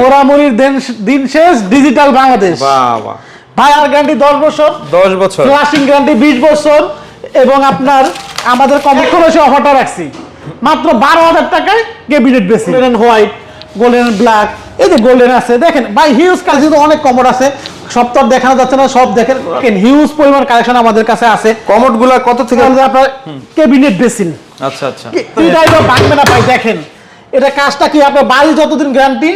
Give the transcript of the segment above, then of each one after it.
মোরামুরির দিন শেষ ডিজিটাল বাংলাদেশ। বাবা। ভাই আর গ্যারান্টি দশ বছর। দশ বছর। ফ্লাশিং গ্যারান্টি বিশ বছর এবং আপনার আমাদের অফারটা রাখছি। মাত্র বারো হাজার টাকায় ক্যাবিনেট বেশি গোল্ডেন হোয়াইট গোল্ডেন ব্ল্যাক এই যে গোল্ডেন আছে দেখেন ভাই হিউজ কালেকশন তো অনেক কমর আছে। সব তো দেখানো যাচ্ছে না সব দেখেন হিউজ পরিমাণ কালেকশন আমাদের কাছে আছে। কমোডগুলা কত থেকে আপনার ক্যাবিনেট বেসিন আচ্ছা আচ্ছা। ভাঙবে না ভাই দেখেন। এটা কাজটা কি আপনার বাড়ি যতদিন গ্যারান্টি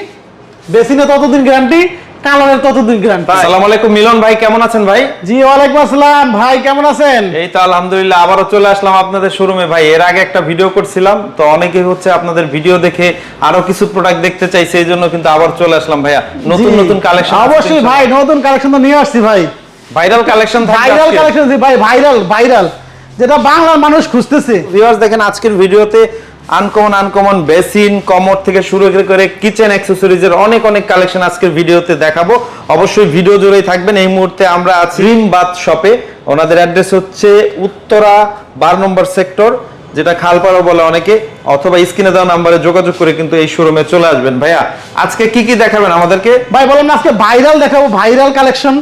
বেসিনে ততদিন গ্যারান্টি কালারের ততদিন গ্যারান্টি আসসালামু আলাইকুম মিলন ভাই কেমন আছেন ভাই? জি ওয়ালাইকুম আসসালাম। ভাই কেমন আছেন? এই তো আলহামদুলিল্লাহ আবারও চলে আসলাম আপনাদের শোরুমে ভাই এর আগে একটা ভিডিও করছিলাম তো অনেকে হচ্ছে আপনাদের ভিডিও দেখে আরও কিছু প্রোডাক্ট দেখতে চাই সেই জন্য কিন্তু আবার চলে আসলাম ভাইয়া। নতুন নতুন কালেকশন অবশ্যই ভাই নতুন কালেকশন তো নিয়ে আসছি ভাই। ভাইরাল কালেকশন ভাইরাল কালেকশন ভাই ভাইরাল ভাইরাল যেটা বাংলার মানুষ খুঁজতেছে। ভিউয়ার্স দেখেন আজকের ভিডিওতে আনকমন আনকমন বেসিন কমর থেকে শুরু করে কিচেন অ্যাক্সেসরিজের অনেক অনেক কালেকশন আজকের ভিডিওতে দেখাবো। অবশ্যই ভিডিও জুড়েই থাকবেন। এই মুহূর্তে আমরা আছি রিম বাথ শপে ওনাদের অ্যাড্রেস হচ্ছে উত্তরা বারো নম্বর সেক্টর যেটা খালপাড়া বলে অনেকে, অথবা স্ক্রিনে দেওয়া নাম্বারে যোগাযোগ করে কিন্তু এই শোরুমে চলে আসবেন। ভাইয়া, আজকে কি কি দেখাবেন আমাদেরকে? ভাই, বলেন আজকে ভাইরাল দেখাবো। ভাইরাল কালেকশন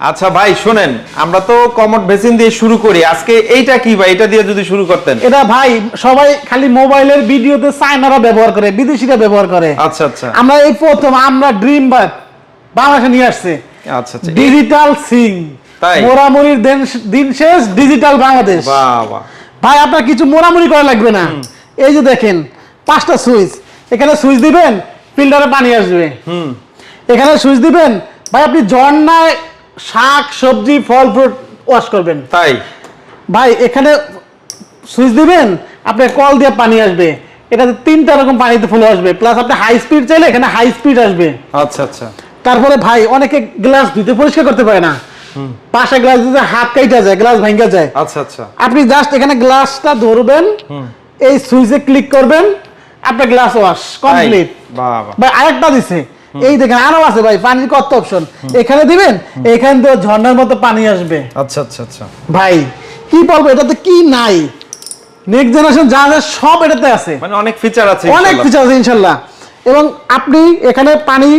আচ্ছা ভাই শুনেন আমরা তো কমোড বেসিন দিয়ে শুরু করি। আজকে এইটা কি ভাই? এটা দিয়ে যদি শুরু করতেন। এটা ভাই সবাই খালি মোবাইলের ভিডিওতে চায়নারা ব্যবহার করে বিদেশিরা ব্যবহার করে। আচ্ছা আচ্ছা। আমরা এই প্রথম আমরা ড্রিম বাদ বাংলাদেশে নিয়ে আসছে। আচ্ছা আচ্ছা। ডিজিটাল সিং। তাই? মোরামুরির দিন দিন শেষ ডিজিটাল বাংলাদেশ। বাবা ভাই আপনার কিছু মোরামুরি করা লাগবে না? এই যে দেখেন পাঁচটা সুইচ। এখানে সুইচ দিবেন ফিল্টারে পানি আসবে। হুম। এখানে সুইচ দিবেন ভাই আপনি ঝর্ণায় শাক সবজি ফল ফ্রুট ওয়াশ করবেন। তাই? ভাই এখানে সুইচ দিবেন আপনার কল দিয়ে পানি আসবে। এটাতে তিনটা রকম পানিতে ফুলে আসবে। প্লাস আপনি হাই স্পিড চাইলে এখানে হাই স্পিড আসবে। আচ্ছা আচ্ছা। তারপরে ভাই অনেকে গ্লাস ধুতে পরিষ্কার করতে পারে না। পাশে গ্লাস দিতে হাত কাইটা যায় গ্লাস ভাঙ্গা যায়। আচ্ছা আচ্ছা। আপনি জাস্ট এখানে গ্লাসটা ধরবেন এই সুইচে ক্লিক করবেন আপনার গ্লাস ওয়াশ কমপ্লিট ভাই আরেকটা দিছে। এই দেখেন আরও আছে ভাই পানির কত অপশন এখানে দিবেন? এখান থেকে ঝর্ণার মতো পানি আসবে। আচ্ছা আচ্ছা আচ্ছা। ভাই কি বলব এটাতে কি নাই? নেক্সট জেনারেশন যা যা সব এটাতে আছে। মানে অনেক ফিচার আছে অনেক ফিচার আছে ইনশাল্লাহ। এবং আপনি এখানে পানি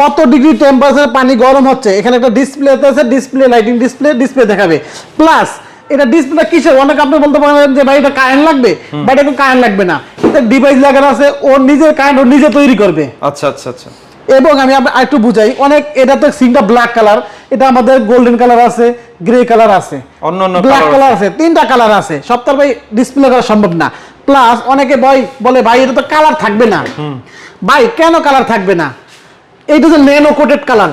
কত ডিগ্রি টেম্পারেচার পানি গরম হচ্ছে এখানে একটা ডিসপ্লে আছে ডিসপ্লে লাইটিং ডিসপ্লে ডিসপ্লে দেখাবে। প্লাস এটা ডিসপ্লে কিসের? অনেক আপনি বলতে পারেন যে ভাই এটা কারেন্ট লাগবে? বাট এটা কারেন্ট লাগবে না। এটা ডিভাইস লাগানো আছে ওর নিজের কারেন্ট ও নিজে তৈরি করবে। আচ্ছা আচ্ছা আচ্ছা। এবং আমি আরেকটু বুঝাই অনেক এটা তো সিংটা ব্ল্যাক কালার এটা আমাদের গোল্ডেন কালার আছে গ্রে কালার আছে। অন্য অন্য ব্ল্যাক কালার আছে। তিনটা কালার আছে সবটা ভাই ডিসপ্লে করা সম্ভব না। প্লাস অনেকে ভাই বলে ভাই এটা তো কালার থাকবে না। ভাই কেন কালার থাকবে না? এইটা যে ন্যানো কোটেড কালার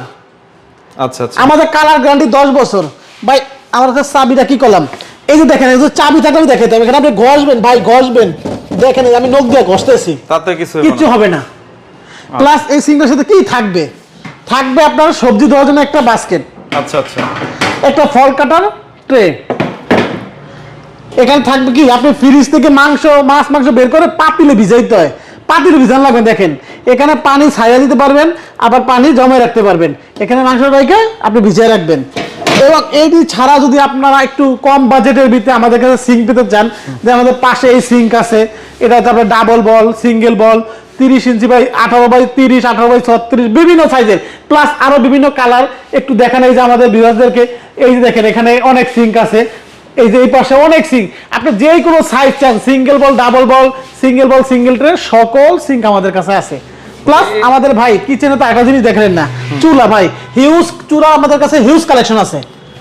আচ্ছা আচ্ছা। আমাদের কালার গ্যারান্টি দশ বছর। ভাই আমার কাছে চাবিটা কি করলাম? এই যে দেখেন এই যে চাবি থাকলে আমি দেখাতে হবে। এখানে আপনি ঘষবেন ভাই ঘষবেন। দেখেন আমি নখ দিয়ে ঘষতেছি। তাতে কিছু না। হবে না। প্লাস এই সিঙ্গের সাথে কি থাকবে? থাকবে আপনার সবজি দেওয়ার জন্য একটা বাস্কেট আচ্ছা আচ্ছা। একটা ফল কাটার ট্রে এখানে থাকবে কি? আপনি ফ্রিজ থেকে মাংস মাছ মাংস বের করে পাতিলে ভিজাইতে হয়। পাতিলে ভিজান লাগবে দেখেন। এখানে পানি ছায়া দিতে পারবেন আবার পানি জমে রাখতে পারবেন। এখানে মাংস রেখে আপনি ভিজিয়ে রাখবেন। এবং এইটি ছাড়া যদি আপনারা একটু কম বাজেটের ভিতরে আমাদের কাছে সিঙ্ক পেতে চান যে আমাদের পাশে এই সিঙ্ক আছে এটা তারপরে ডাবল বল সিঙ্গেল বল তিরিশ ইঞ্চি বাই আঠারো বাই তিরিশ আঠারো বাই ছত্রিশ বিভিন্ন সাইজের প্লাস আরও বিভিন্ন কালার একটু দেখেন এই যে আমাদের বিভাগদেরকে এই যে দেখেন এখানে অনেক সিঙ্ক আছে। এই যে এই পাশে অনেক সিঙ্ক আপনি যেই কোনো সাইজ চান single ball double ball single ball single tray সকল সিঙ্ক আমাদের কাছে আছে। প্লাস আমাদের ভাই কিচেনে তো একটা জিনিস দেখলেন না। চুলা ভাই হিউজ চুলা আমাদের কাছে হিউজ কালেকশন আছে।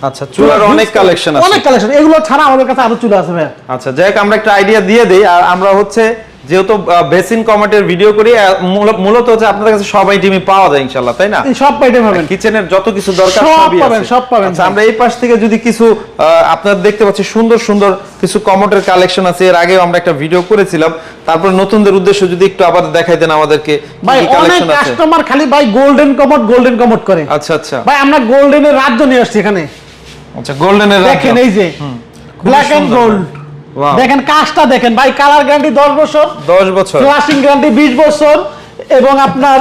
আচ্ছা চুলার অনেক কালেকশন আছে। অনেক কালেকশন এগুলো ছাড়া আমাদের কাছে আরও চুলা আছে ভাই আচ্ছা যাই হোক, আমরা একটা আইডিয়া দিয়ে দেই। আর আমরা হচ্ছে যেহেতু বেসিন কমেন্টের ভিডিও করি মূলত হচ্ছে আপনাদের কাছে সব আইটেমই পাওয়া যায় ইনশাআল্লাহ তাই না? সব পাইতে পাবেন। কিচেনের যত কিছু দরকার সব পাবেন। সব পাবেন, আচ্ছা। আমরা এই পাশ থেকে যদি কিছু আপনারা দেখতে পাচ্ছি সুন্দর সুন্দর কিছু কমোটের কালেকশন আছে। এর আগেও আমরা একটা ভিডিও করেছিলাম। তারপর নতুনদের উদ্দেশ্য যদি একটু আবার দেখাই দেন আমাদেরকে ভাই অনেক কালেকশন আছে। কাস্টমার খালি ভাই গোল্ডেন কমোড গোল্ডেন কমোড করে। আচ্ছা আচ্ছা। ভাই আমরা গোল্ডেনের রাজ্য নিয়ে আসছি এখানে। আচ্ছা গোল্ডেনের দেখেন এই যে ব্ল্যাক এন্ড গোল্ড. দেখেন কাজটা দেখেন ভাই কালার গ্যারান্টি দশ বছর 10 বছর। ফ্লাশিং গ্যারান্টি বিশ বছর এবং আপনার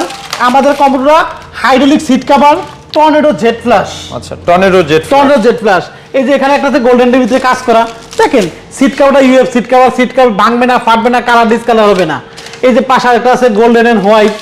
আমাদের computer hydraulic seat cover tornado jet flush আচ্ছা tornado jet tornado jet flush এই যে এখানে একটা গোল্ডেন ভিতরে কাজ করা। দেখেন সিট কভারটা UF seat cover seat cover ভাঙবে না ফাটবে না কালার ডিসকালার হবে না। এই যে পাশে একটা আছে গোল্ডেন এন্ড হোয়াইট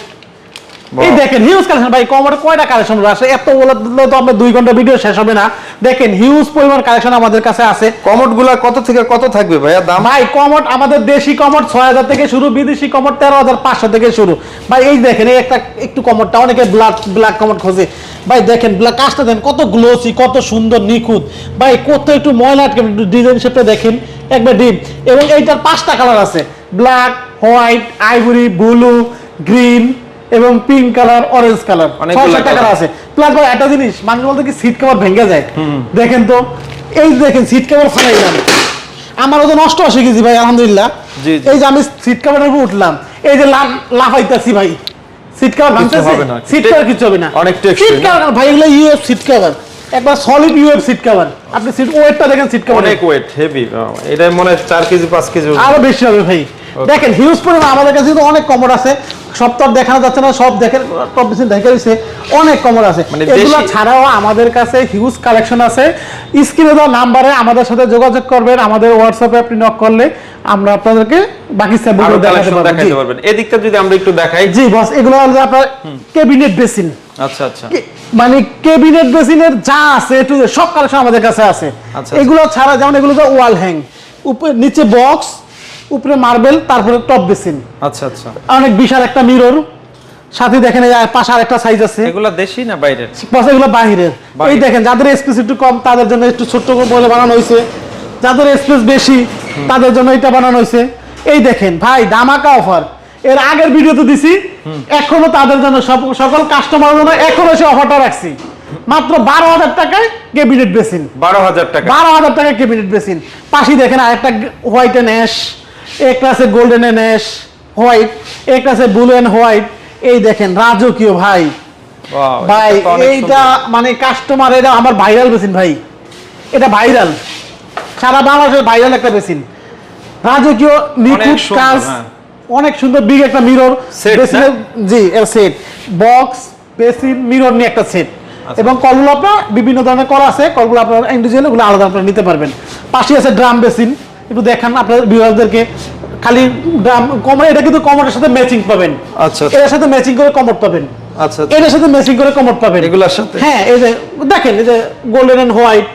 এই দেখেন হিউজ কালেকশন ভাই কমোডে কয়টা কালেকশন আসে এত বলে তো আপনার দুই ঘণ্টা ভিডিও শেষ হবে না। দেখেন হিউজ পরিমাণ কালেকশন আমাদের কাছে আছে। কমোডগুলা কত থেকে কত থাকবে ভাইয়া দাম? ভাই কমট আমাদের দেশি কমট ছয় হাজার থেকে শুরু বিদেশি কমট তেরো হাজার পাঁচশো থেকে শুরু। ভাই এই দেখেন এই একটা একটু কমটটা অনেকে ব্ল্যাক ব্ল্যাক কমট খোঁজে। ভাই দেখেন ব্ল্যাক কাজটা দেন কত গ্লোসি কত সুন্দর নিখুঁত। ভাই কত একটু ময়লা আটকে ডিজাইন শেপটা দেখেন একবার ডিম। এবং এইটার পাঁচটা কালার আছে। Black white ivory blue green এবং পিঙ্ক কালার অরেঞ্জ কালার অনেকগুলো ছয় সাতটা আছে। প্লাস একটা জিনিস মানুষ বলতে কি সিট কভার ভেঙে যায়। দেখেন তো এই দেখেন সিট কভার ফালাইলাম আমার ওজন নষ্ট আসে গেছি ভাই আলহামদুলিল্লাহ। এই যে আমি সিট কভারের উপর উঠলাম এই যে লাফ লাফাইতাছি ভাই। সিট কভার ভাঙতেছে? না। সিট কভার কিছু হবে না। অনেক সিট না? কভার ভাই এগুলো ইউএফ সিট কভার একবার সলিড ইউএফ সিট কভার আপনি সিট ওয়েটটা দেখেন সিট কভার অনেক ওয়েট হেভি এটা মনে হয় চার কেজি পাঁচ কেজি আরও বেশি হবে ভাই। দেখেন হিউজ পরিমাণ আমাদের কাছে কিন্তু অনেক কমর আছে। সব তো দেখানো যাচ্ছে না সব দেখেন টপ বেশি দেখে দিচ্ছে অনেক কমর আছে। মানে এগুলো ছাড়াও আমাদের কাছে হিউজ কালেকশন আছে। স্ক্রিনে দেওয়া নাম্বারে আমাদের সাথে যোগাযোগ করবেন আমাদের হোয়াটসঅ্যাপে আপনি নক করলে আমরা আপনাদেরকে বাকি স্যাম্পলগুলো দেখাতে পারবেন। এদিকটা যদি আমরা একটু দেখাই। জি বস এগুলো হলো আপনার ক্যাবিনেট বেসিন আচ্ছা আচ্ছা। মানে ক্যাবিনেট বেসিনের যা আছে সব কালেকশন আমাদের কাছে আছে। আচ্ছা। এগুলো ছাড়া যেমন এগুলো ওয়াল হ্যাং উপরে নিচে বক্স উপরে মার্বেল তারপরে টপ বেসিন। আচ্ছা আচ্ছা। অনেক বিশাল একটা মিরর। সাথে দেখেন এই পাশে আরেকটা সাইজ আছে। এগুলা দেশি না বাইরের? পাশে এগুলো বাহিরের। এই দেখেন যাদের স্পেস একটু কম তাদের জন্য একটু ছোট্ট করে বলে বানানো হয়েছে। যাদের স্পেস বেশি তাদের জন্য এটা বানানো হয়েছে। এই দেখেন ভাই দামাকা অফার এর আগের ভিডিওতে দিছি এখনও তাদের জন্য সকল কাস্টমার জন্য এখনও সে অফারটা রাখছি। মাত্র বারো হাজার টাকায় ক্যাবিনেট বেসিন বারো হাজার টাকা। বারো হাজার টাকা ক্যাবিনেট বেসিন পাশে দেখেন আরেকটা হোয়াইট এন্ড অ্যাশ একটা আছে গোল্ডেন এন্ড অ্যাশ হোয়াইট একটা আছে ব্লু এন্ড হোয়াইট এই দেখেন রাজকীয় ভাই। ভাই এইটা। মানে কাস্টমার এটা আমার ভাইরাল বেসিন ভাই। এটা ভাইরাল সারা বাংলাদেশের ভাইরাল একটা বেসিন। রাজকীয় নিখুঁত কাজ হ্যাঁ। অনেক সুন্দর বিগ একটা মিরর জি এর সেট বক্স বেসিন মিরর নিয়ে একটা সেট আচ্ছা। এবং কলগুলো আপনার বিভিন্ন ধরনের কল আছে। কলগুলো আপনার ইন্ডিভিজুয়াল ওগুলো আলাদা আপনারা নিতে পারবেন। পাশে আছে ড্রাম বেসিন। একটু দেখান আপনার ভিউয়ারদেরকে খালি ড্রাম কমর এটা কিন্তু কমরের সাথে ম্যাচিং পাবেন। আচ্ছা এর সাথে ম্যাচিং করে কমর পাবেন। আচ্ছা এটার সাথে ম্যাচিং করে কমর পাবেন। এগুলার সাথে? হ্যাঁ এই যে দেখেন এই যে golden and white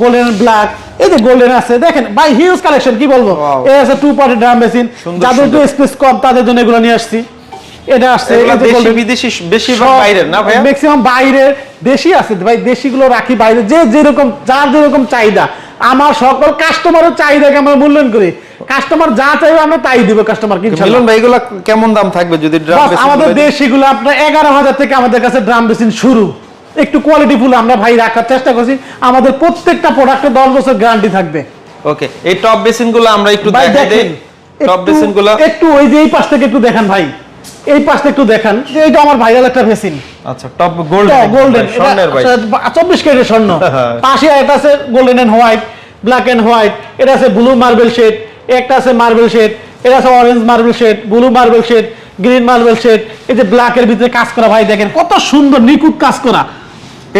golden and black এই যে গোল্ডেন আছে দেখেন বাই হিউজ কালেকশন কি বলব. এই আছে টু পার্টি ড্রাম মেশিন যাদের একটু স্পেস কম তাদের জন্য এগুলো নিয়ে আসছি। এটা আসছে বিদেশি বেশিরভাগ বাইরের না ভাই ম্যাক্সিমাম বাইরের দেশি আছে ভাই দেশিগুলো রাখি বাইরে যে যেরকম যার যেরকম চাহিদা। আমার সকল কাস্টমারের চাহিদাকে আমরা মূল্যায়ন করি। কাস্টমার যা চাইবে আমরা তাই দিব কাস্টমার কি মিলন ভাই এগুলা কেমন দাম থাকবে যদি ড্রাম আমাদের দেশিগুলো আপনার এগারো হাজার থেকে আমাদের কাছে ড্রাম বেসিন শুরু। একটু কোয়ালিটি ফুল আমরা ভাই রাখার চেষ্টা করছি। আমাদের প্রত্যেকটা প্রোডাক্টে দশ বছর গ্যারান্টি থাকবে। ওকে এই টপ বেসিনগুলো আমরা একটু দেখাই দেই। টপ একটু- বেসিনগুলো একটু ওই যে এই পাশ থেকে একটু দেখেন ভাই। এই পাশটা একটু দেখান। এটা আমার ভাইরাল একটা বেসিন আচ্ছা টপ গোল্ডেন গোল্ডেন স্বর্ণের ভাই। চব্বিশ ক্যারেটের স্বর্ণ। পাশে এটা আছে golden and white black and white এটা আছে ব্লু মার্বেল শেড একটা আছে মার্বেল শেড এটা আছে orange marble shade blue marble shade green marble shade এই যে ব্ল্যাক এর ভিতরে কাজ করা ভাই দেখেন কত সুন্দর নিখুঁত কাজ করা।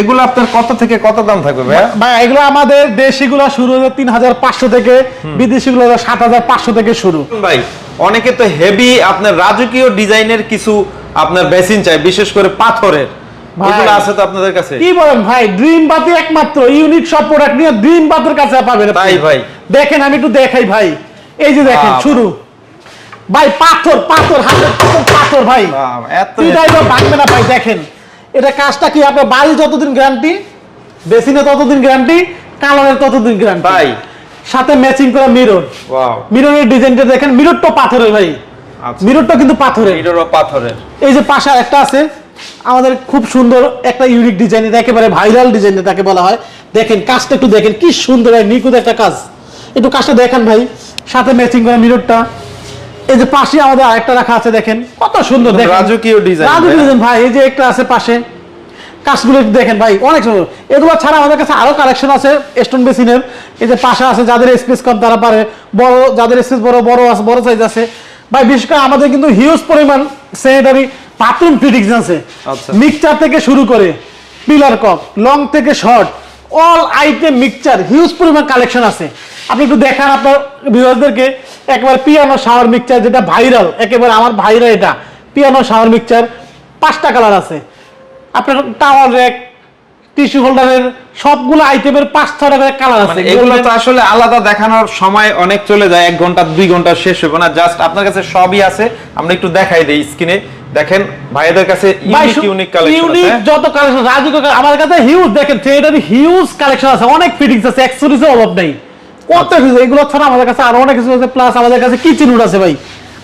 এগুলো আপনার কত থেকে কত দাম থাকবে ভাইয়া? ভাই এগুলো আমাদের দেশিগুলো শুরু হচ্ছে তিন হাজার পাঁচশো থেকে বিদেশিগুলো সাত হাজার পাঁচশো থেকে শুরু। ভাই অনেকে তো হেভি আপনার রাজকীয় ডিজাইনের কিছু আপনার বেসিন চাই বিশেষ করে পাথরের। আছে তো আপনাদের কাছে? কি বলেন ভাই ড্রিম বাতি একমাত্র ইউনিক সব প্রোডাক্ট নিয়ে ড্রিম বাতের কাছে পাবেন তাই ভাই। দেখেন আমি একটু দেখাই ভাই। এই যে দেখেন শুরু। ভাই পাথর পাথর পাথর ভাই। ভাঙবে না ভাই দেখেন। এটা কাজটা কি আপনার বাড়ি যতদিন গ্যারান্টি বেসিনে ততদিন গ্যারান্টি কালারের ততদিন গ্যারান্টি। তাই সাথে ম্যাচিং করা মিরর ওয়াও মিররের ডিজাইনটা দেখেন মিররটা পাথরের ভাই। আচ্ছা। মিররটা কিন্তু পাথরের। এটারও পাথরের। এই যে পাশে একটা আছে আমাদের খুব সুন্দর একটা ইউনিক ডিজাইন এটা একেবারে ভাইরাল ডিজাইন তাকে বলা হয়। দেখেন কাজটা একটু দেখেন কি সুন্দর আর নিখুঁত একটা কাজ। একটু কাজটা দেখেন ভাই সাথে ম্যাচিং করা মিররটা এই যে পাশে আমাদের আরেকটা রাখা আছে দেখেন কত সুন্দর দেখেন। রাজকীয় ডিজাইন রাজকীয় ডিজাইন ভাই এই যে একটা আছে পাশে। কাজগুলো একটু দেখেন ভাই অনেক সুন্দর। এগুলো ছাড়া আমাদের কাছে আরও কালেকশন আছে স্টোন বেসিনের এই যে পাশে আছে যাদের স্পেস কম তারা পারে। বড় যাদের স্পেস বড় বড় আছে বড় সাইজ আছে। ভাই বিশেষ করে আমাদের কিন্তু হিউজ পরিমাণ স্যানিটারি বাথরুম ফিটিংস আছে। আচ্ছা। মিক্সচার থেকে শুরু করে পিলার কক লং থেকে short all item mixture huge পরিমাণ কালেকশন আছে। আপনি একটু দেখান আপনার ভিউয়ারদেরকে একেবারে পিয়ানো শাওয়ার মিক্সচার যেটা ভাইরাল একেবারে আমার ভাইরাল এটা। পিয়ানো শাওয়ার মিক্সচার পাঁচটা কালার আছে। আপনার টাওয়ার র্যাক টিস্যু হোল্ডারের সবগুলো আইটেমের পাঁচ ছটা করে কালার আছে। মানে এগুলো তো আসলে আলাদা দেখানোর সময় অনেক চলে যায় এক ঘণ্টা দুই ঘণ্টা শেষ হবে না। জাস্ট আপনার কাছে সবই আছে আমরা একটু দেখাই দেই স্ক্রিনে দেখেন ভাইদের কাছে ইউনিক ইউনিক কালেকশন ইউনিক যত কালেকশন রাজু আমার কাছে হিউজ দেখেন হিউজ কালেকশন আছে অনেক ফিটিংস আছে অ্যাক্সেসরিজের অভাব নেই। কত আচ্ছা। কিছু এগুলো ছাড়া আমাদের কাছে আরও অনেক কিছু আছে প্লাস আমাদের কাছে কিচেন উড আছে ভাই।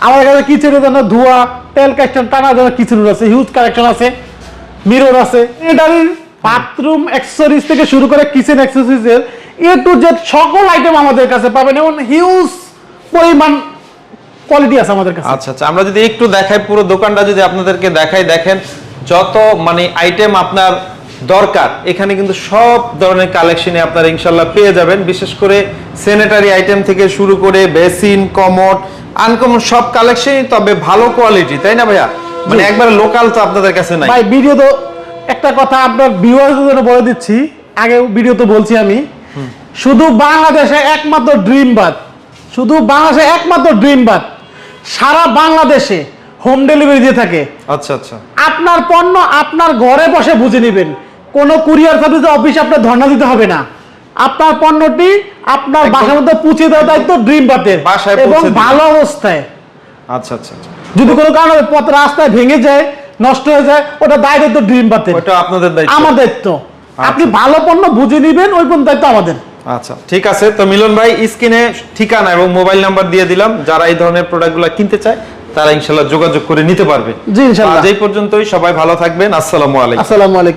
আমাদের কাছে কিচেনের জন্য ধোয়া তেল কাস্টন টানার জন্য কিচেন উড আছে হিউজ কালেকশন আছে। মিরর আছে। বাথরুম অ্যাক্সেসরিজ থেকে শুরু করে কিচেন অ্যাক্সেসরিজের এ টু জেড সকল আইটেম আমাদের কাছে পাবেন এবং হিউজ পরিমাণ কোয়ালিটি আছে আমাদের কাছে। আচ্ছা আচ্ছা আমরা যদি একটু দেখাই পুরো দোকানটা, যদি আপনাদেরকে দেখাই, দেখেন যত মানে আইটেম আপনার দরকার, এখানে কিন্তু সব ধরনের কালেকশনে আপনারা ইনশাল্লাহ পেয়ে যাবেন। বিশেষ করে স্যানিটারি আইটেম থেকে শুরু করে বেসিন কমোড আনকমন সব কালেকশনই তবে ভালো কোয়ালিটি তাই না ভাইয়া? মানে একবার লোকাল তো আপনাদের কাছে নাই। ভাই ভিডিও তো একটা কথা আপনার ভিউয়ারদের জন্য বলে দিচ্ছি। আগে ভিডিও তো বলছি আমি। শুধু বাংলাদেশে একমাত্র ড্রিম বাদ। শুধু বাংলাদেশে একমাত্র ড্রিম বাদ। সারা বাংলাদেশে হোম ডেলিভারি দিয়ে থাকে। আচ্ছা আচ্ছা। আপনার পণ্য আপনার ঘরে বসে বুঝে নেবেন। কোনো কুরিয়ার সার্ভিস অফিসে আপনার ধর্ণা দিতে হবে না। আপনার পণ্যটি আপনার বাসার মধ্যে পৌঁছে দেওয়ার দায়িত্ব ড্রিম বাতের বাসায় এবং ভালো অবস্থায়। আচ্ছা আচ্ছা আচ্ছা। যদি কোনো কারণে পথ রাস্তায় ভেঙে যায় নষ্ট হয়ে যায় ওটা দায় দায়িত্ব ড্রিম বাতের ওটা আপনাদের দায়িত্ব। আমার দায়িত্ব। আপনি ভালো পণ্য বুঝে নিবেন ওই পণ্য দায়িত্ব আমাদের। আচ্ছা ঠিক আছে। তো মিলন ভাই স্ক্রিনে ঠিকানা এবং মোবাইল নাম্বার দিয়ে দিলাম। যারা এই ধরনের প্রোডাক্টগুলো কিনতে চায় তারা ইনশাল্লাহ যোগাযোগ করে নিতে পারবে। জি ইনশাল্লাহ আজ এই পর্যন্তই। সবাই ভালো থাকবেন। আসসালামু আলাইকুম। আসসালামু আলাইকুম।